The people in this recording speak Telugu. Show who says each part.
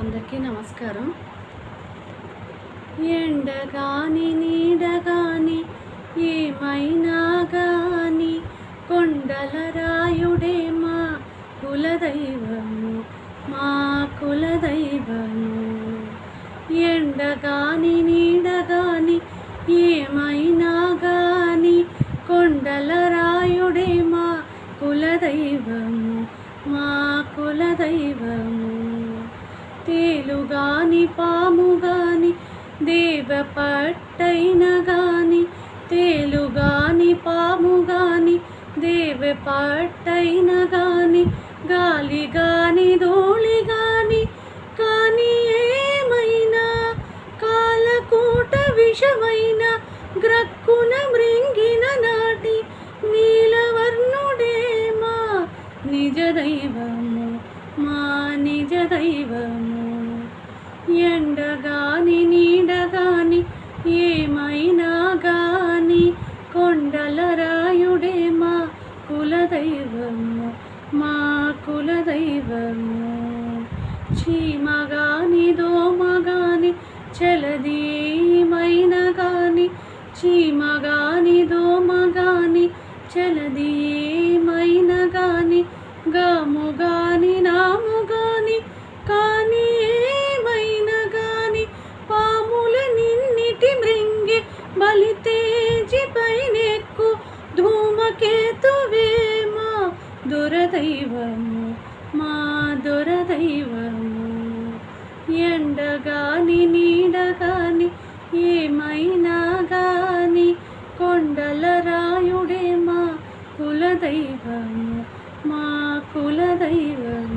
Speaker 1: అందరికీ నమస్కారం. ఎండగాని నీడగాని ఏమైనా గాని కొండల రాయుడే మా కులదైవము మా కులదైవము. ఎండగాని నీడగాని ఏమైనా గాని కొండల రాయుడే మా కులదైవము మా కులదై పాము గాని దేవ పట్టైన గాని తేలుగాని పాముగాని దేవ పట్టైన గాని గాలి గాని ధూళి గాని కానీ ఏమైనా కాలకూట విషమైన గ్రక్కున మృంగిన నాటి నీలవర్ణుడే మా నిజ దైవము మా నిజ దైవము అయినా గాని కొండల రాయుడే మా కులదైవము మా కులదైవము. చీమగాని దోమగాని చలదీమైన గాని చీమగాని దోమగాని చలది గాని గముగా బలితేజి పైనెక్కు ధూమకేతువే మా దురదైవము మా దురదైవము. ఎండగాని నీడగాని ఏమైనా గాని కొండల రాయుడే మా కులదైవము మా కులదైవము.